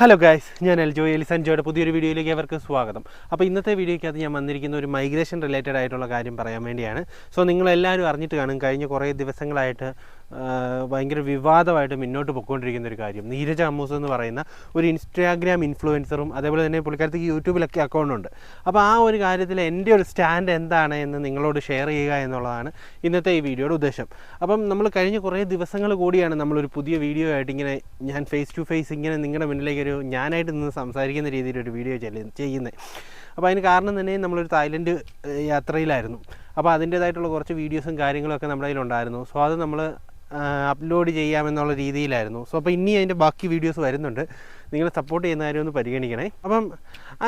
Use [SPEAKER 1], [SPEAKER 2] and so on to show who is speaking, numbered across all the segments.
[SPEAKER 1] Hello guys ഞാൻ എൽജോ എലിസൻജോയുടെ പുതിയൊരു വീഡിയോയിലേക്ക് അവർക്ക് സ്വാഗതം. അപ്പോൾ ഇന്നത്തെ വീഡിയോയ്ക്കകത്ത് ഞാൻ വന്നിരിക്കുന്ന ഒരു മൈഗ്രേഷൻ റിലേറ്റഡ് ആയിട്ടുള്ള കാര്യം പറയാൻ വേണ്ടിയാണ്. സോ നിങ്ങളെല്ലാവരും അറിഞ്ഞിട്ട് കാണും കഴിഞ്ഞ കുറേ ദിവസങ്ങളായിട്ട് ഭയങ്കര വിവാദമായിട്ട് മുന്നോട്ട് പൊയ്ക്കൊണ്ടിരിക്കുന്ന ഒരു കാര്യം. നീരജ അമ്മൂസ് എന്ന് പറയുന്ന ഒരു ഇൻസ്റ്റാഗ്രാം ഇൻഫ്ലുവൻസറും അതേപോലെ തന്നെ പുള്ളിക്കാരത്തേക്ക് യൂട്യൂബിലൊക്കെ അക്കൗണ്ട് ഉണ്ട്. അപ്പോൾ ആ ഒരു കാര്യത്തിൽ എന്റെ ഒരു സ്റ്റാൻഡ് എന്താണ് എന്ന് നിങ്ങളോട് ഷെയർ ചെയ്യുക എന്നുള്ളതാണ് ഇന്നത്തെ ഈ വീഡിയോയുടെ ഉദ്ദേശം. അപ്പം നമ്മൾ കഴിഞ്ഞ കുറേ ദിവസങ്ങൾ കൂടിയാണ് നമ്മളൊരു പുതിയ വീഡിയോ ആയിട്ട് ഇങ്ങനെ ഞാൻ ഫേസ് ടു ഫേസ് ഇങ്ങനെ നിങ്ങളുടെ മുന്നിലേക്ക് ഒരു ഞാനായിട്ട് നിന്ന് സംസാരിക്കുന്ന രീതിയിൽ ഒരു വീഡിയോ ചെയ്യുന്നത് അപ്പോൾ അതിന് കാരണം തന്നെ നമ്മളൊരു തായ്ലൻഡ് യാത്രയിലായിരുന്നു. അപ്പോൾ അതിന്റേതായിട്ടുള്ള കുറച്ച് വീഡിയോസും കാര്യങ്ങളൊക്കെ നമ്മുടെ കയ്യിലുണ്ടായിരുന്നു. സോ അത് നമ്മൾ അപ്ലോഡ് ചെയ്യാമെന്നുള്ള രീതിയിലായിരുന്നു. സോ അപ്പോൾ ഇനി അതിന്റെ ബാക്കി വീഡിയോസ് വരുന്നുണ്ട്. നിങ്ങൾ സപ്പോർട്ട് ചെയ്യുന്ന കാര്യം ഒന്ന് പരിഗണിക്കണേ. അപ്പം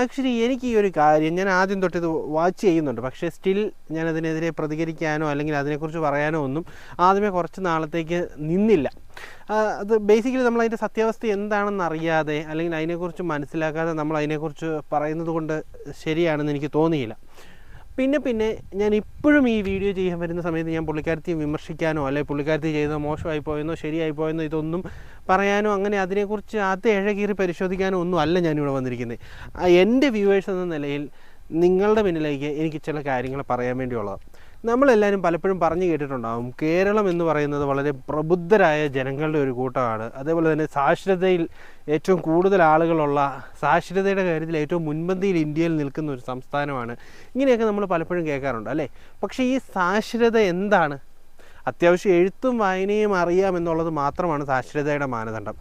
[SPEAKER 1] ആക്ച്വലി എനിക്ക് ഈ ഒരു കാര്യം ഞാൻ ആദ്യം തൊട്ട് ഇത് വാച്ച് ചെയ്യുന്നുണ്ട്. പക്ഷേ സ്റ്റിൽ ഞാൻ അതിനെതിരെ പ്രതികരിക്കാനോ അല്ലെങ്കിൽ അതിനെക്കുറിച്ച് പറയാനോ ഒന്നും ആദ്യമേ കുറച്ച് നാളത്തേക്ക് നിന്നില്ല. അത് ബേസിക്കലി നമ്മൾ അതിന്റെ സത്യാവസ്ഥ എന്താണെന്ന് അറിയാതെ അല്ലെങ്കിൽ അതിനെക്കുറിച്ച് മനസ്സിലാക്കാതെ നമ്മൾ അതിനെക്കുറിച്ച് പറയുന്നത് കൊണ്ട് ശരിയാണെന്ന് എനിക്ക് തോന്നിയില്ല. പിന്നെ പിന്നെ ഞാൻ ഇപ്പോഴും ഈ വീഡിയോ ചെയ്യാൻ വരുന്ന സമയത്ത് ഞാൻ പുള്ളിക്കാരത്തെ വിമർശിക്കാനോ അല്ലെങ്കിൽ പുള്ളിക്കാരത്തി ചെയ്തോ മോശമായി പോയെന്നോ ശരിയായി പോയെന്നോ ഇതൊന്നും പറയാനോ അങ്ങനെ അതിനെക്കുറിച്ച് അത് ഇഴകീറി പരിശോധിക്കാനോ ഒന്നും അല്ല ഞാനിവിടെ വന്നിരിക്കുന്നത്. എന്റെ വ്യൂവേഴ്സ് എന്ന നിലയിൽ നിങ്ങളുടെ മുന്നിലേക്ക് എനിക്ക് ചില കാര്യങ്ങൾ പറയാൻ വേണ്ടിയുള്ളത് നമ്മളെല്ലാവരും പലപ്പോഴും പറഞ്ഞു കേട്ടിട്ടുണ്ടാകും കേരളം എന്ന് പറയുന്നത് വളരെ പ്രബുദ്ധരായ ജനങ്ങളുടെ ഒരു കൂട്ടമാണ്. അതേപോലെ തന്നെ സാക്ഷരതയിൽ ഏറ്റവും കൂടുതൽ ആളുകളുള്ള സാക്ഷരതയുടെ കാര്യത്തിൽ ഏറ്റവും മുൻപന്തിയിൽ ഇന്ത്യയിൽ നിൽക്കുന്ന ഒരു സംസ്ഥാനമാണ്. ഇങ്ങനെയൊക്കെ നമ്മൾ പലപ്പോഴും കേൾക്കാറുണ്ട് അല്ലേ? പക്ഷേ ഈ സാക്ഷരത എന്താണ്? അത്യാവശ്യം എഴുത്തും വായനയും അറിയാം എന്നുള്ളത് മാത്രമാണ് സാക്ഷരതയുടെ മാനദണ്ഡം.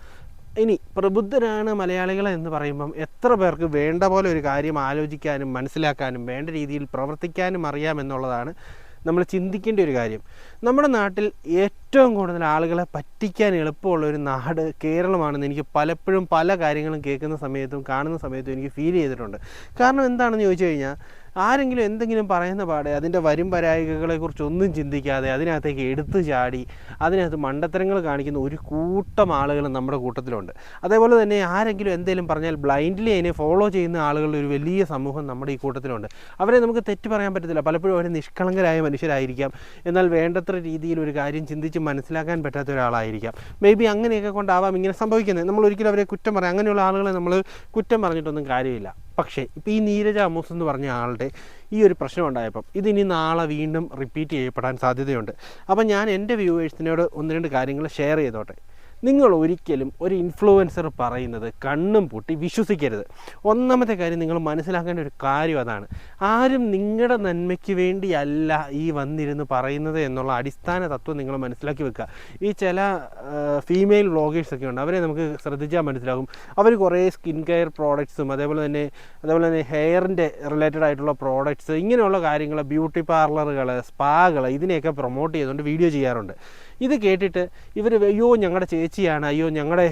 [SPEAKER 1] ഇനി പ്രബുദ്ധരാണ് മലയാളികൾ എന്ന് പറയുമ്പം എത്ര പേർക്ക് വേണ്ട പോലെ ഒരു കാര്യം ആലോചിക്കാനും മനസ്സിലാക്കാനും വേണ്ട രീതിയിൽ പ്രവർത്തിക്കാനും അറിയാമെന്നുള്ളതാണ് നമ്മൾ ചിന്തിക്കേണ്ട ഒരു കാര്യം. നമ്മുടെ നാട്ടിൽ ഏറ്റവും കൂടുതൽ ആളുകളെ പറ്റിക്കാൻ എളുപ്പമുള്ള ഒരു നാട് കേരളമാണെന്ന് എനിക്ക് പലപ്പോഴും പല കാര്യങ്ങളും കേൾക്കുന്ന സമയത്തും കാണുന്ന സമയത്തും എനിക്ക് ഫീൽ ചെയ്തിട്ടുണ്ട്. കാരണം എന്താണെന്ന് ചോദിച്ചു കഴിഞ്ഞാൽ ആരെങ്കിലും എന്തെങ്കിലും പറയുന്ന പാടെ അതിന്റെ വരും പരായികളെക്കുറിച്ച് ഒന്നും ചിന്തിക്കാതെ അതിനകത്തേക്ക് എടുത്തു ചാടി അതിനകത്ത് മണ്ടത്തരങ്ങൾ കാണിക്കുന്ന ഒരു കൂട്ടം ആളുകൾ നമ്മുടെ കൂട്ടത്തിലുണ്ട്. അതേപോലെ തന്നെ ആരെങ്കിലും എന്തെങ്കിലും പറഞ്ഞാൽ ബ്ലൈൻഡ്ലി അതിനെ ഫോളോ ചെയ്യുന്ന ആളുകളുടെ ഒരു വലിയ സമൂഹം നമ്മുടെ ഈ കൂട്ടത്തിലുണ്ട്. അവരെ നമുക്ക് തെറ്റ് പറയാൻ പറ്റത്തില്ല. പലപ്പോഴും അവർ നിഷ്കളങ്കരായ മനുഷ്യരായിരിക്കാം. എന്നാൽ വേണ്ടത്ര രീതിയിൽ ഒരു കാര്യം ചിന്തിച്ച് മനസ്സിലാക്കാൻ പറ്റാത്ത ഒരാളായിരിക്കാം. മേ ബി അങ്ങനെയൊക്കെ കൊണ്ടാവാം ഇങ്ങനെ സംഭവിക്കുന്നത്. നമ്മൾ ഒരിക്കലും അവരെ കുറ്റം പറയാം. അങ്ങനെയുള്ള ആളുകളെ നമ്മൾ കുറ്റം പറഞ്ഞിട്ടൊന്നും കാര്യമില്ല. പക്ഷേ ഇപ്പോൾ ഈ നീരജ് അമോസ് എന്ന് പറഞ്ഞ ആളുടെ ഈ ഒരു പ്രശ്നം ഉണ്ടായപ്പം ഇതിനി നാളെ വീണ്ടും റിപ്പീറ്റ് ചെയ്യപ്പെടാൻ സാധ്യതയുണ്ട്. അപ്പം ഞാൻ എന്റെ വ്യൂവേഴ്സിനോട് ഒന്ന് രണ്ട് കാര്യങ്ങൾ ഷെയർ ചെയ്തോട്ടെ. നിങ്ങൾ ഒരിക്കലും ഒരു ഇൻഫ്ലുവൻസർ പറയുന്നത് കണ്ണും പൂട്ടി വിശ്വസിക്കരുത്. ഒന്നാമത്തെ കാര്യം നിങ്ങൾ മനസ്സിലാക്കേണ്ട ഒരു കാര്യം അതാണ്. ആരും നിങ്ങളുടെ നന്മയ്ക്ക് വേണ്ടിയല്ല ഈ വന്നിരുന്ന് പറയുന്നത് എന്നുള്ള അടിസ്ഥാന തത്വം നിങ്ങൾ മനസ്സിലാക്കി വെക്കുക. ഈ ചില ഫീമെയിൽ വ്ളോഗേഴ്സൊക്കെ ഉണ്ട്. അവരെ നമുക്ക് ശ്രദ്ധിച്ചാൽ മനസ്സിലാകും. അവർ കുറേ സ്കിൻ കെയർ പ്രോഡക്ട്സും അതേപോലെ തന്നെ അതേപോലെ തന്നെ ഹെയറിന്റെ റിലേറ്റഡ് ആയിട്ടുള്ള പ്രോഡക്ട്സ് ഇങ്ങനെയുള്ള കാര്യങ്ങൾ ബ്യൂട്ടി പാർലറുകൾ സ്പാകൾ ഇതിനെയൊക്കെ പ്രൊമോട്ട് ചെയ്തുകൊണ്ട് വീഡിയോ ചെയ്യാറുണ്ട്. ഇത് കേട്ടിട്ട് ഇവർ അയ്യോ ഞങ്ങളുടെ ചേച്ചിയാണ് അയ്യോ ഞങ്ങളുടെ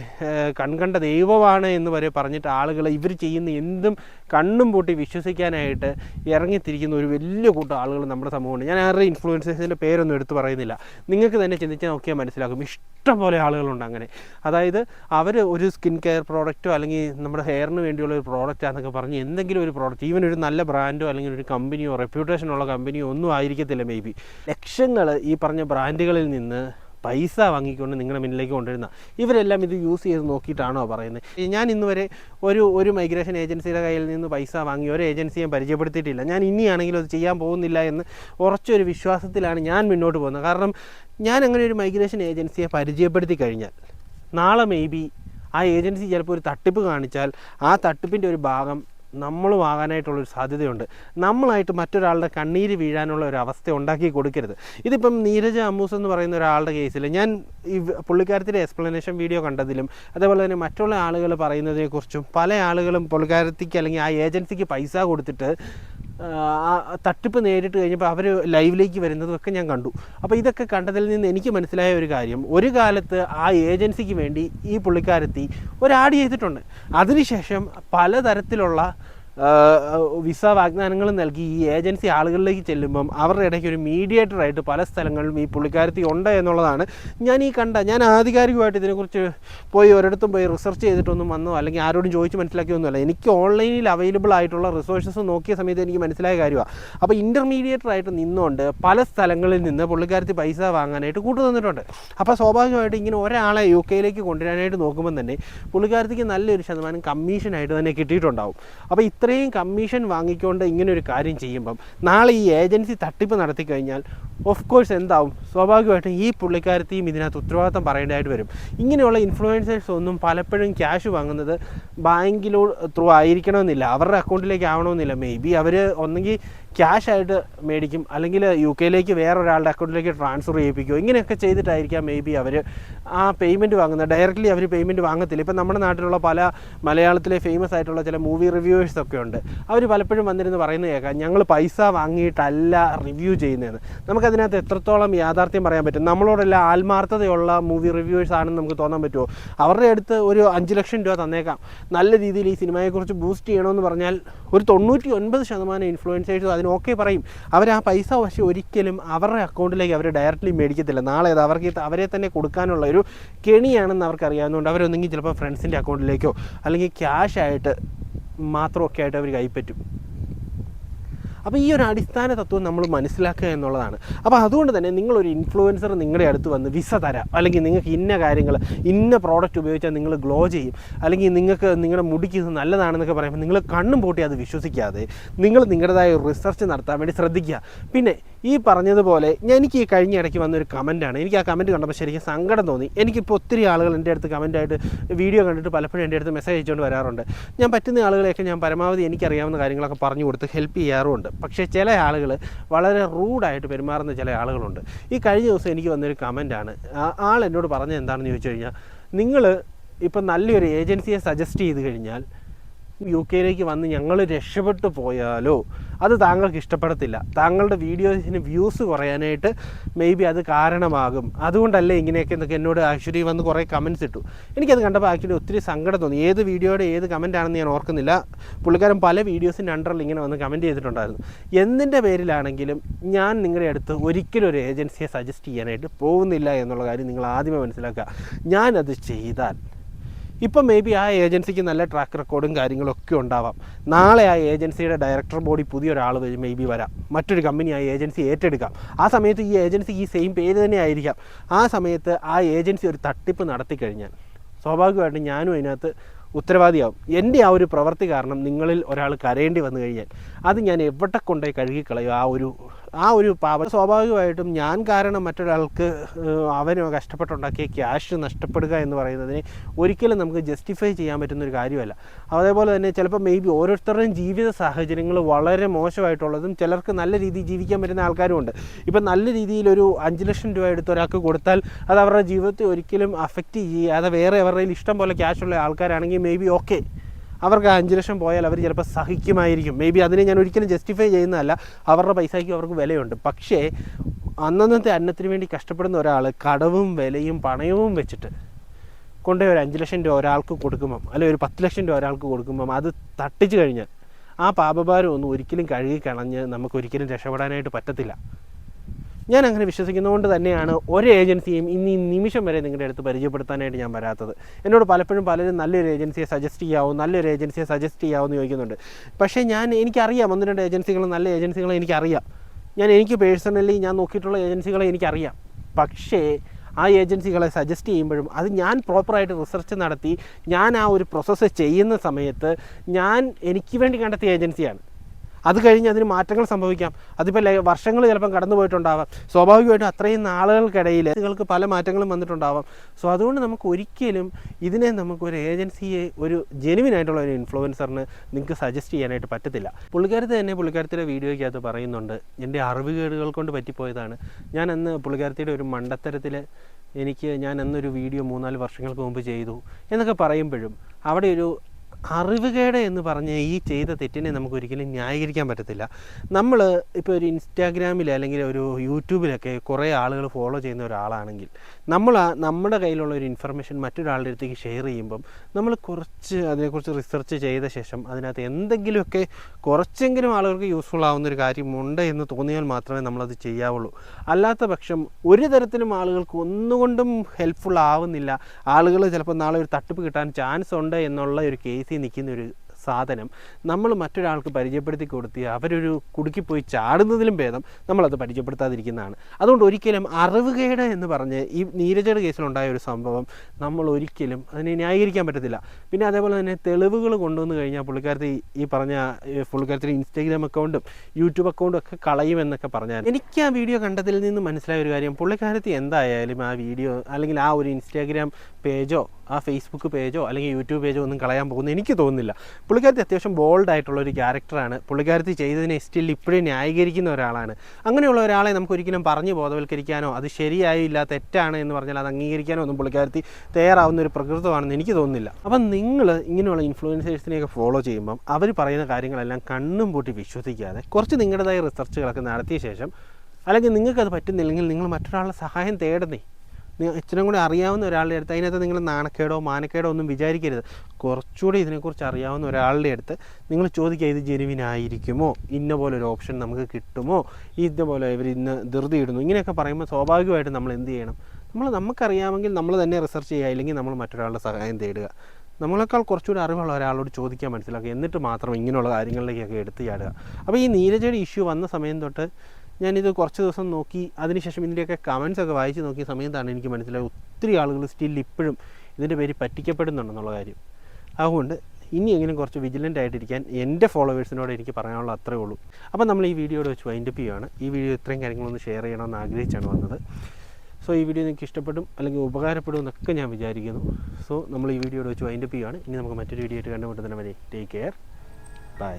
[SPEAKER 1] കൺകണ്ട ദൈവമാണ് എന്ന് വരെ പറഞ്ഞിട്ട് ആളുകൾ ഇവർ ചെയ്യുന്ന എന്തും കണ്ണും പൂട്ടി വിശ്വസിക്കാനായിട്ട് ഇറങ്ങിത്തിരിക്കുന്ന ഒരു വലിയ കൂട്ടം ആളുകൾ നമ്മുടെ സമൂഹമുണ്ട്. ഞാൻ ആരുടെ ഇൻഫ്ലുവൻസേഴ്സിന്റെ പേരൊന്നും എടുത്തു പറയുന്നില്ല. നിങ്ങൾക്ക് തന്നെ ചിന്തിച്ചാൽ നോക്കിയാൽ മനസ്സിലാക്കും ഇഷ്ടം പോലെ ആളുകളുണ്ട് അങ്ങനെ. അതായത് അവർ ഒരു സ്കിൻ കെയർ പ്രോഡക്റ്റോ അല്ലെങ്കിൽ നമ്മുടെ ഹെയറിന് വേണ്ടിയുള്ള ഒരു പ്രോഡക്റ്റാന്നൊക്കെ പറഞ്ഞ് എന്തെങ്കിലും ഒരു പ്രോഡക്റ്റ് ഈവൻ ഒരു നല്ല ബ്രാൻഡോ അല്ലെങ്കിൽ ഒരു കമ്പനിയോ റെപ്യൂട്ടേഷനുള്ള കമ്പനിയോ ഒന്നും ആയിരിക്കത്തില്ല മേ ബി. ലക്ഷങ്ങൾ ഈ പറഞ്ഞ ബ്രാൻഡുകളിൽ നിന്ന് പൈസ വാങ്ങിക്കൊണ്ട് നിങ്ങളുടെ മുന്നിലേക്ക് കൊണ്ടുവരുന്ന ഇവരെല്ലാം ഇത് യൂസ് ചെയ്ത് നോക്കിയിട്ടാണോ പറയുന്നത്? ഞാൻ ഇന്ന് വരെ ഒരു ഒരു മൈഗ്രേഷൻ ഏജൻസിയുടെ കയ്യിൽ നിന്ന് പൈസ വാങ്ങി ഒരു ഏജൻസിയെ പരിചയപ്പെടുത്തിയിട്ടില്ല. ഞാൻ ഇനിയാണെങ്കിലും അത് ചെയ്യാൻ പോകുന്നില്ല എന്ന് ഉറച്ചൊരു വിശ്വാസത്തിലാണ് ഞാൻ മുന്നോട്ട് പോകുന്നത്. കാരണം ഞാൻ അങ്ങനെ ഒരു മൈഗ്രേഷൻ ഏജൻസിയെ പരിചയപ്പെടുത്തി കഴിഞ്ഞാൽ നാളെ മേ ബി ആ ഏജൻസി ചിലപ്പോൾ ഒരു തട്ടിപ്പ് കാണിച്ചാൽ ആ തട്ടിപ്പിന്റെ ഒരു ഭാഗം നമ്മളും ആകാനായിട്ടുള്ളൊരു സാധ്യതയുണ്ട്. നമ്മളായിട്ട് മറ്റൊരാളുടെ കണ്ണീര് വീഴാനുള്ള ഒരു അവസ്ഥ ഉണ്ടാക്കി കൊടുക്കരുത്. ഇതിപ്പം നീരജ അമ്മൂസ് എന്ന് പറയുന്ന ഒരാളുടെ കേസിൽ ഞാൻ ഈ പുള്ളിക്കാരത്തിന്റെ എക്സ്പ്ലനേഷൻ വീഡിയോ കണ്ടതിലും അതേപോലെ തന്നെ മറ്റുള്ള ആളുകൾ പറയുന്നതിനെക്കുറിച്ചും പല ആളുകളും പുള്ളിക്കാരത്തിക്ക് അല്ലെങ്കിൽ ആ ഏജൻസിക്ക് പൈസ കൊടുത്തിട്ട് തട്ടിപ്പ് നേരിട്ട് കഴിഞ്ഞപ്പോൾ അവർ ലൈവിലേക്ക് വരുന്നതൊക്കെ ഞാൻ കണ്ടു. അപ്പോൾ ഇതൊക്കെ കണ്ടതിൽ നിന്ന് എനിക്ക് മനസ്സിലായ ഒരു കാര്യം. ഒരു കാലത്ത് ആ ഏജൻസിക്ക് വേണ്ടി ഈ പുള്ളിക്കാരത്തി ഒരു ചെയ്തിട്ടുണ്ട്. അതിനുശേഷം പലതരത്തിലുള്ള വിസ വാഗ്ദാനങ്ങൾ നൽകി ഈ ഏജൻസി ആളുകളിലേക്ക് ചെല്ലുമ്പം അവരുടെ ഇടയ്ക്ക് ഒരു മീഡിയേറ്ററായിട്ട് പല സ്ഥലങ്ങളിലും ഈ പുള്ളിക്കാരത്തി ഉണ്ട് എന്നുള്ളതാണ് ഞാൻ ഈ കണ്ട. ഞാൻ ആധികാരികമായിട്ട് ഇതിനെക്കുറിച്ച് പോയി ഒരിടത്തും പോയി റിസർച്ച് ചെയ്തിട്ടൊന്നും വന്നോ അല്ലെങ്കിൽ ആരോടും ചോദിച്ച് മനസ്സിലാക്കിയൊന്നുമല്ല. എനിക്ക് ഓൺലൈനിൽ അവൈലബിൾ ആയിട്ടുള്ള റിസോഴ്സസ് നോക്കിയ സമയത്ത് എനിക്ക് മനസ്സിലായ കാര്യമാണ് അപ്പോൾ ഇന്റർമീഡിയേറ്ററായിട്ട് നിന്നുകൊണ്ട് പല സ്ഥലങ്ങളിൽ നിന്ന് പുള്ളിക്കാരത്തി പൈസ വാങ്ങാനായിട്ട് കൂട്ടു തന്നിട്ടുണ്ട്. അപ്പോൾ സ്വാഭാവികമായിട്ട് ഇങ്ങനെ ഒരാളെ യു കെയിലേക്ക് കൊണ്ടുവരാനായിട്ട് നോക്കുമ്പോൾ തന്നെ പുള്ളിക്കാരത്തിക്ക് നല്ലൊരു ശതമാനം കമ്മീഷനായിട്ട് തന്നെ കിട്ടിയിട്ടുണ്ടാവും. അപ്പോൾ ഇത്രയും കമ്മീഷൻ വാങ്ങിക്കൊണ്ട് ഇങ്ങനൊരു കാര്യം ചെയ്യുമ്പം നാളെ ഈ ഏജൻസി തട്ടിപ്പ് നടത്തി കഴിഞ്ഞാൽ ഓഫ് കോഴ്സ് എന്താവും? സ്വാഭാവികമായിട്ടും ഈ പുള്ളിക്കാരത്തെയും ഇതിനകത്ത് ഉത്തരവാദിത്തം പറയേണ്ടതായിട്ട് വരും. ഇങ്ങനെയുള്ള ഇൻഫ്ലുവൻസേഴ്സ് ഒന്നും പലപ്പോഴും ക്യാഷ് വാങ്ങുന്നത് ബാങ്കിലോ ത്രൂ ആയിരിക്കണമെന്നില്ല. അവരുടെ അക്കൗണ്ടിലേക്ക് ആവണമെന്നില്ല. മേ ബി അവർ ഒന്നെങ്കിൽ ക്യാഷ് ആയിട്ട് മേടിക്കും. അല്ലെങ്കിൽ യു കെയിലേക്ക് വേറൊരാളുടെ അക്കൗണ്ടിലേക്ക് ട്രാൻസ്ഫർ ചെയ്യിപ്പിക്കുമോ ഇങ്ങനെയൊക്കെ ചെയ്തിട്ടായിരിക്കാം മേ ബി അവർ ആ പേയ്മെന്റ് വാങ്ങുന്നത്. ഡയറക്റ്റ്ലി അവർ പേയ്മെന്റ് വാങ്ങത്തില്ല. ഇപ്പം നമ്മുടെ നാട്ടിലുള്ള പല മലയാളത്തിലെ ഫേമസ് ആയിട്ടുള്ള ചില മൂവി റിവ്യൂവേഴ്സ് ഒക്കെ ഉണ്ട്. അവർ പലപ്പോഴും വന്നിരുന്ന് പറയുന്നത് കേൾക്കാം. ഞങ്ങൾ പൈസ വാങ്ങിയിട്ടല്ല റിവ്യൂ ചെയ്യുന്നതെന്ന്. നമുക്കതിനകത്ത് എത്രത്തോളം യാഥാർത്ഥ്യം പറയാൻ പറ്റും? നമ്മളോടെല്ലാം ആത്മാർത്ഥതയുള്ള മൂവി റിവ്യൂവേഴ്സ് ആണെന്ന് നമുക്ക് തോന്നാൻ പറ്റുമോ? അവരുടെ അടുത്ത് ഒരു അഞ്ച് ലക്ഷം രൂപ തന്നേക്കാം. നല്ല രീതിയിൽ ഈ സിനിമയെക്കുറിച്ച് ബൂസ്റ്റ് ചെയ്യണമെന്ന് പറഞ്ഞാൽ ഒരു തൊണ്ണൂറ്റി ഒൻപത് ശതമാനം ഇൻഫ്ലുവൻസേഴ്സ് അതിന് ഓക്കെ പറയും. അവർ ആ പൈസ പക്ഷേ ഒരിക്കലും അവരുടെ അക്കൗണ്ടിലേക്ക് അവർ ഡയറക്റ്റ്ലി മേടിക്കത്തില്ല. നാളെ അത് അവർക്ക് അവരെ തന്നെ കൊടുക്കാനുള്ള ഒരു കെണിയാണെന്ന് അവർക്ക് അറിയാവുന്നതുകൊണ്ട് അവരൊന്നെങ്കിൽ ചിലപ്പോൾ ഫ്രണ്ട്സിന്റെ അക്കൗണ്ടിലേക്കോ അല്ലെങ്കിൽ ക്യാഷ് ആയിട്ട് മാത്രമൊക്കെ ആയിട്ട് അവർ കൈപ്പറ്റും. അപ്പോൾ ഈ ഒരു അടിസ്ഥാന തത്വം നമ്മൾ മനസ്സിലാക്കുക എന്നുള്ളതാണ്. അപ്പോൾ അതുകൊണ്ട് തന്നെ നിങ്ങളൊരു ഇൻഫ്ലുവൻസർ നിങ്ങളുടെ അടുത്ത് വന്ന് വിസ തരാം. അല്ലെങ്കിൽ നിങ്ങൾക്ക് ഇന്ന കാര്യങ്ങൾ ഇന്ന പ്രോഡക്റ്റ് ഉപയോഗിച്ചാൽ നിങ്ങൾ ഗ്ലോ ചെയ്യും. അല്ലെങ്കിൽ നിങ്ങൾക്ക് നിങ്ങളുടെ മുടിക്ക് നല്ലതാണെന്നൊക്കെ പറയുമ്പോൾ നിങ്ങൾ കണ്ണും പൂട്ടി അത് വിശ്വസിക്കാതെ നിങ്ങൾ നിങ്ങളുടേതായ റിസർച്ച് നടത്താൻ വേണ്ടി ശ്രദ്ധിക്കുക. പിന്നെ ഈ പറഞ്ഞതുപോലെ ഞാൻ എനിക്ക് ഈ കഴിഞ്ഞ ഇടയ്ക്ക് വന്നൊരു കമന്റാണ് എനിക്ക് ആ കമന്റ് കണ്ടപ്പോൾ ശരിക്കും സങ്കടം തോന്നി. എനിക്കിപ്പോൾ ഒത്തിരി ആളുകൾ എന്റെ അടുത്ത് കമന്റായിട്ട് വീഡിയോ കണ്ടിട്ട് പലപ്പോഴും എന്റെ അടുത്ത് മെസ്സേജ് അയച്ചുകൊണ്ട് വരാറുണ്ട്. ഞാൻ പറ്റുന്ന ആളുകളെയൊക്കെ ഞാൻ പരമാവധി എനിക്കറിയാവുന്ന കാര്യങ്ങളൊക്കെ പറഞ്ഞു കൊടുത്ത് ഹെൽപ്പ് ചെയ്യാറുമുണ്ട്. പക്ഷേ ചില ആളുകൾ വളരെ റൂഡായിട്ട് പെരുമാറുന്ന ചില ആളുകളുണ്ട്. ഈ കഴിഞ്ഞ ദിവസം എനിക്ക് വന്നൊരു കമന്റാണ്. ആൾ എന്നോട് പറഞ്ഞത് എന്താണെന്ന് ചോദിച്ചു കഴിഞ്ഞാൽ നിങ്ങൾ ഇപ്പം നല്ലൊരു ഏജൻസിയെ സജസ്റ്റ് ചെയ്ത് കഴിഞ്ഞാൽ യു കെയിലേക്ക് വന്ന് ഞങ്ങൾ രക്ഷപ്പെട്ടു പോയാലോ അത് താങ്കൾക്ക് ഇഷ്ടപ്പെടത്തില്ല. താങ്കളുടെ വീഡിയോസിന് വ്യൂസ് കുറയാനായിട്ട് മേ ബി അത് കാരണമാകും. അതുകൊണ്ടല്ലേ ഇങ്ങനെയൊക്കെ എന്നൊക്കെ എന്നോട് ആക്ച്വലി വന്ന് കുറേ കമൻസ് ഇട്ടു. എനിക്കത് കണ്ടപ്പോൾ ആക്ച്വലി ഒത്തിരി സങ്കടം തോന്നി. ഏത് വീഡിയോയുടെ ഏത് കമന്റ് ആണെന്ന് ഞാൻ ഓർക്കുന്നില്ല. പുള്ളിക്കാരൻ പല വീഡിയോസിന്റെ അണ്ടറിൽ ഇങ്ങനെ വന്ന് കമന്റ് ചെയ്തിട്ടുണ്ടായിരുന്നു. എന്തിന്റെ പേരിലാണെങ്കിലും ഞാൻ നിങ്ങളുടെ അടുത്ത് ഒരിക്കലും ഒരു ഏജൻസിയെ സജസ്റ്റ് ചെയ്യാനായിട്ട് പോകുന്നില്ല എന്നുള്ള കാര്യം നിങ്ങൾ ആദ്യമേ മനസ്സിലാക്കുക. ഞാനത് ചെയ്താൽ ഇപ്പം മേ ബി ആ ഏജൻസിക്ക് നല്ല ട്രാക്ക് റെക്കോർഡും കാര്യങ്ങളൊക്കെ ഉണ്ടാവാം. നാളെ ആ ഏജൻസിയുടെ ഡയറക്ടർ ബോഡി പുതിയൊരാൾ വരും മേ ബി വരാം. മറ്റൊരു കമ്പനി ആ ഏജൻസി ഏറ്റെടുക്കാം. ആ സമയത്ത് ഈ ഏജൻസി ഈ സെയിം പേര് തന്നെ ആയിരിക്കാം. ആ സമയത്ത് ആ ഏജൻസി ഒരു തട്ടിപ്പ് നടത്തി കഴിഞ്ഞാൽ സ്വാഭാവികമായിട്ടും ഞാനും അതിനകത്ത് ഉത്തരവാദിയാവും. എന്റെ ആ ഒരു പ്രവൃത്തി കാരണം നിങ്ങളിൽ ഒരാൾ കരയേണ്ടി വന്നു കഴിഞ്ഞാൽ അത് ഞാൻ എവിടെ കൊണ്ടുപോയി കഴുകിക്കളയും ആ ഒരു ആ ഒരു പാപ സ്വാഭാവികമായിട്ടും ഞാൻ കാരണം മറ്റൊരാൾക്ക് അവന് കഷ്ടപ്പെട്ടുണ്ടാക്കിയ ക്യാഷ് നഷ്ടപ്പെടുക എന്ന് പറയുന്നതിനെ ഒരിക്കലും നമുക്ക് ജസ്റ്റിഫൈ ചെയ്യാൻ പറ്റുന്ന ഒരു കാര്യമല്ല. അതേപോലെ തന്നെ ചിലപ്പോൾ മേ ബി ഓരോരുത്തരുടെയും ജീവിത സാഹചര്യങ്ങൾ വളരെ മോശമായിട്ടുള്ളതും ചിലർക്ക് നല്ല രീതിയിൽ ജീവിക്കാൻ പറ്റുന്ന ആൾക്കാരുമുണ്ട് ഇപ്പം നല്ല രീതിയിൽ ഒരു അഞ്ച് ലക്ഷം രൂപ എടുത്ത് ഒരാൾക്ക് കൊടുത്താൽ അത് അവരുടെ ജീവിതത്തെ ഒരിക്കലും അഫക്റ്റ് ചെയ്യാതെ വേറെ അവരുടെ ഇഷ്ടം പോലെ ക്യാഷ് ഉള്ള ആൾക്കാരാണെങ്കിൽ മേ ബി ഓക്കെ അവർക്ക് അഞ്ച് ലക്ഷം പോയാൽ അവർ ചിലപ്പോൾ സഹിക്കുമായിരിക്കും. മേ ബി അതിനെ ഞാൻ ഒരിക്കലും ജസ്റ്റിഫൈ ചെയ്യുന്നതല്ല. അവരുടെ പൈസയ്ക്ക് അവർക്ക് വിലയുണ്ട്. പക്ഷേ അന്നന്നത്തെ അന്നത്തിന് വേണ്ടി കഷ്ടപ്പെടുന്ന ഒരാൾ കടവും വിലയും പണയവും വെച്ചിട്ട് കൊണ്ടേ ഒരു അഞ്ച് ലക്ഷം രൂപ ഒരാൾക്ക് കൊടുക്കുമ്പം അല്ലെങ്കിൽ ഒരു പത്ത് ലക്ഷം രൂപ ഒരാൾക്ക് കൊടുക്കുമ്പം അത് തട്ടിച്ച് കഴിഞ്ഞാൽ ആ പാപഭാരം ഒന്നും ഒരിക്കലും കഴുകി കളഞ്ഞ് നമുക്ക് ഒരിക്കലും രക്ഷപ്പെടാനായിട്ട് പറ്റത്തില്ല. ഞാൻ അങ്ങനെ വിശ്വസിക്കുന്നതുകൊണ്ട് തന്നെയാണ് ഒരു ഏജൻസിയും ഇന്ന് ഈ നിമിഷം വരെ നിങ്ങളുടെ അടുത്ത് പരിചയപ്പെടുത്താനായിട്ട് ഞാൻ വരാത്തത്. എന്നോട് പലപ്പോഴും പലരും നല്ലൊരു ഏജൻസിയെ സജസ്റ്റ് ചെയ്യാവും നല്ലൊരു ഏജൻസിയെ സജസ്റ്റ് ചെയ്യാവുമെന്ന് ചോദിക്കുന്നുണ്ട്. പക്ഷേ ഞാൻ എനിക്കറിയാം ഒന്ന് രണ്ട് ഏജൻസികൾ നല്ല ഏജൻസികളെ എനിക്കറിയാം. ഞാൻ എനിക്ക് പേഴ്സണലി ഞാൻ നോക്കിയിട്ടുള്ള ഏജൻസികളെ എനിക്കറിയാം. പക്ഷേ ആ ഏജൻസികളെ സജസ്റ്റ് ചെയ്യുമ്പോഴും അത് ഞാൻ പ്രോപ്പറായിട്ട് റിസർച്ച് നടത്തി ഞാൻ ആ ഒരു പ്രോസസ്സ് ചെയ്യുന്ന സമയത്ത് ഞാൻ എനിക്ക് വേണ്ടി കണ്ടെത്തിയ ഏജൻസിയാണ്. അത് കഴിഞ്ഞ് അതിന് മാറ്റങ്ങൾ സംഭവിക്കാം. അതിപ്പോൾ വർഷങ്ങൾ ചിലപ്പം കടന്നു പോയിട്ടുണ്ടാവാം. സ്വാഭാവികമായിട്ടും അത്രയും നാളുകൾക്കിടയിൽ നിങ്ങൾക്ക് പല മാറ്റങ്ങളും വന്നിട്ടുണ്ടാവാം. സോ അതുകൊണ്ട് നമുക്ക് ഒരിക്കലും ഇതിനെ നമുക്ക് ഒരു ഏജൻസിയെ ഒരു ജെനുവിൻ ആയിട്ടുള്ള ഒരു ഇൻഫ്ലുവൻസറിന് നിങ്ങൾക്ക് സജസ്റ്റ് ചെയ്യാനായിട്ട് പറ്റത്തില്ല. പുള്ളിക്കാരത്ത് തന്നെ പുള്ളിക്കാരത്തിന്റെ വീഡിയോയ്ക്കകത്ത് പറയുന്നുണ്ട്. എന്റെ അറിവുകേടുകൾ കൊണ്ട് പറ്റിപ്പോയതാണ്. ഞാൻ അന്ന് പുള്ളിക്കാരത്തിയുടെ ഒരു മണ്ടത്തരത്തിൽ എനിക്ക് ഞാൻ അന്നൊരു വീഡിയോ മൂന്നാൽ വർഷങ്ങൾക്ക് മുമ്പ് ചെയ്തു എന്നൊക്കെ പറയുമ്പോഴും അവിടെ ഒരു അറിവുകേട് എന്ന് പറഞ്ഞ് ഈ ചെയ്ത തെറ്റിനെ നമുക്ക് ഒരിക്കലും ന്യായീകരിക്കാൻ പറ്റത്തില്ല. നമ്മൾ ഇപ്പോൾ ഒരു ഇൻസ്റ്റാഗ്രാമിൽ അല്ലെങ്കിൽ ഒരു യൂട്യൂബിലൊക്കെ കുറേ ആളുകൾ ഫോളോ ചെയ്യുന്ന ഒരാളാണെങ്കിൽ നമ്മൾ നമ്മുടെ കയ്യിലുള്ള ഒരു ഇൻഫർമേഷൻ മറ്റൊരാളുടെ അടുത്തേക്ക് ഷെയർ ചെയ്യുമ്പം നമ്മൾ കുറച്ച് അതിനെക്കുറിച്ച് റിസർച്ച് ചെയ്ത ശേഷം അതിനകത്ത് എന്തെങ്കിലുമൊക്കെ കുറച്ചെങ്കിലും ആളുകൾക്ക് യൂസ്ഫുൾ ആവുന്ന ഒരു കാര്യമുണ്ട് എന്ന് തോന്നിയാൽ മാത്രമേ നമ്മളത് ചെയ്യാവുള്ളൂ. അല്ലാത്ത പക്ഷം ഒരു തരത്തിലും ആളുകൾക്ക് ഒന്നുകൊണ്ടും ഹെൽപ്ഫുൾ ആവുന്നില്ല. ആളുകൾ ചിലപ്പോൾ നാളെ ഒരു തട്ടിപ്പ് കിട്ടാൻ ചാൻസ് ഉണ്ട് എന്നുള്ള ഒരു കേസിൽ നിൽക്കുന്ന ഒരു സാധനം നമ്മൾ മറ്റൊരാൾക്ക് പരിചയപ്പെടുത്തി കൊടുത്തി അവരൊരു കുടുക്കിപ്പോയി ചാടുന്നതിലും ഭേദം നമ്മളത് പരിചയപ്പെടുത്താതിരിക്കുന്നതാണ്. അതുകൊണ്ട് ഒരിക്കലും അറിവുകേട് എന്ന് പറഞ്ഞ് ഈ നീരജയുടെ കേസിലുണ്ടായ ഒരു സംഭവം നമ്മൾ ഒരിക്കലും അതിനെ ന്യായീകരിക്കാൻ പറ്റത്തില്ല. പിന്നെ അതേപോലെ തന്നെ തെളിവുകൾ കൊണ്ടുവന്ന് കഴിഞ്ഞാൽ പുള്ളിക്കാരത്തി ഈ പറഞ്ഞ പുള്ളിക്കാരത്തിന്റെ ഇൻസ്റ്റാഗ്രാം അക്കൗണ്ടും യൂട്യൂബ് അക്കൗണ്ടും ഒക്കെ കളയുമെന്നൊക്കെ പറഞ്ഞാൽ എനിക്ക് ആ വീഡിയോ കണ്ടതിൽ നിന്ന് മനസ്സിലായ ഒരു കാര്യം പുള്ളിക്കാരത്തി എന്തായാലും ആ വീഡിയോ അല്ലെങ്കിൽ ആ ഒരു ഇൻസ്റ്റാഗ്രാം പേജോ ആ ഫേസ്ബുക്ക് പേജോ അല്ലെങ്കിൽ യൂട്യൂബ് പേജോ ഒന്നും കളയാൻ പോകുന്നു എനിക്ക് തോന്നുന്നില്ല. പുള്ളിക്കാരത്തി അത്യാവശ്യം ബോൾഡ് ആയിട്ടുള്ള ഒരു ക്യാരക്ടറാണ് പുള്ളിക്കാരത്തി ചെയ്തതിനെ സ്റ്റിൽ ഇപ്പോഴും ന്യായീകരിക്കുന്ന ഒരാളാണ്. അങ്ങനെയുള്ള ഒരാളെ നമുക്ക് ഒരിക്കലും പറഞ്ഞു ബോധവൽക്കരിക്കാനോ അത് ശരിയായില്ല തെറ്റാണ് എന്ന് പറഞ്ഞാൽ അത് അംഗീകരിക്കാനോ ഒന്നും പുള്ളിക്കാരത്തി തയ്യാറാവുന്ന ഒരു പ്രകൃതമാണെന്ന് എനിക്ക് തോന്നുന്നില്ല. അപ്പം നിങ്ങൾ ഇങ്ങനെയുള്ള ഇൻഫ്ലുവൻസേഴ്സിനെയൊക്കെ ഫോളോ ചെയ്യുമ്പം അവർ പറയുന്ന കാര്യങ്ങളെല്ലാം കണ്ണും പൂട്ടി വിശ്വസിക്കാതെ കുറച്ച് നിങ്ങളുടേതായ റിസർച്ചുകളൊക്കെ നടത്തിയ ശേഷം അല്ലെങ്കിൽ നിങ്ങൾക്കത് പറ്റുന്നില്ലെങ്കിൽ നിങ്ങൾ മറ്റൊരാളുടെ സഹായം തേടുന്നേ. ഇച്ചിരി കൂടി അറിയാവുന്ന ഒരാളുടെ അടുത്ത് അതിനകത്ത് നിങ്ങൾ നാണക്കേടോ മാനക്കേടോ ഒന്നും വിചാരിക്കരുത്. കുറച്ചുകൂടി ഇതിനെക്കുറിച്ച് അറിയാവുന്ന ഒരാളുടെ അടുത്ത് നിങ്ങൾ ചോദിക്കുക ഇത് ജെനുവിനായിരിക്കുമോ? ഇന്ന പോലെ ഒരു ഓപ്ഷൻ നമുക്ക് കിട്ടുമോ? ഇതുപോലെ ഇവർ ഇന്ന് ധൃതി ഇടുന്നു. ഇങ്ങനെയൊക്കെ പറയുമ്പോൾ സ്വാഭാവികമായിട്ടും നമ്മൾ എന്ത് ചെയ്യണം? നമ്മൾ നമുക്കറിയാമെങ്കിൽ നമ്മൾ തന്നെ റിസർച്ച് ചെയ്യുക അല്ലെങ്കിൽ നമ്മൾ മറ്റൊരാളുടെ സഹായം തേടുക. നമ്മളെക്കാൾ കുറച്ചുകൂടി അറിവുള്ള ഒരാളോട് ചോദിക്കാൻ മനസ്സിലാക്കുക. എന്നിട്ട് മാത്രം ഇങ്ങനെയുള്ള കാര്യങ്ങളിലേക്കൊക്കെ എടുത്ത് ചാടുക. അപ്പോൾ ഈ നീരജയുടെ ഇഷ്യൂ വന്ന സമയം തൊട്ട് ഞാനിത് കുറച്ച് ദിവസം നോക്കി അതിനുശേഷം ഇതിന്റെയൊക്കെ കമൻസ് ഒക്കെ വായിച്ച് നോക്കിയ സമയത്താണ് എനിക്ക് മനസ്സിലായത് ഒത്തിരി ആളുകൾ സ്റ്റിൽ ഇപ്പോഴും ഇതിന്റെ പേര് പറ്റിക്കപ്പെടുന്നുണ്ടെന്നുള്ള കാര്യം. അതുകൊണ്ട് ഇനി എങ്ങനെ കുറച്ച് വിജിലന്റ് ആയിട്ടിരിക്കാൻ എന്റെ ഫോളോവേഴ്സിനോട് എനിക്ക് പറയാനുള്ള അത്രേ ഉള്ളൂ. അപ്പോൾ നമ്മൾ ഈ വീഡിയോയുടെ വെച്ച് വൈൻഡപ്പ് ചെയ്യുകയാണ് ഈ വീഡിയോ ഇത്രയും കാര്യങ്ങളൊന്ന് ഷെയർ ചെയ്യണമെന്ന് ആഗ്രഹിച്ചാണ് വന്നത്. സോ ഈ വീഡിയോ നിങ്ങൾക്ക് ഇഷ്ടപ്പെടും അല്ലെങ്കിൽ ഉപകാരപ്പെടും എന്നൊക്കെ ഞാൻ വിചാരിക്കുന്നു. സോ നമ്മൾ ഈ വീഡിയോയുടെ വെച്ച് വൈൻഡപ്പ് ചെയ്യുകയാണ് ഇനി നമുക്ക് മറ്റൊരു വീഡിയോ ആയിട്ട് കണ്ടുമുട്ടുന്നതിന് വരെ ടേക്ക് കെയർ ബൈ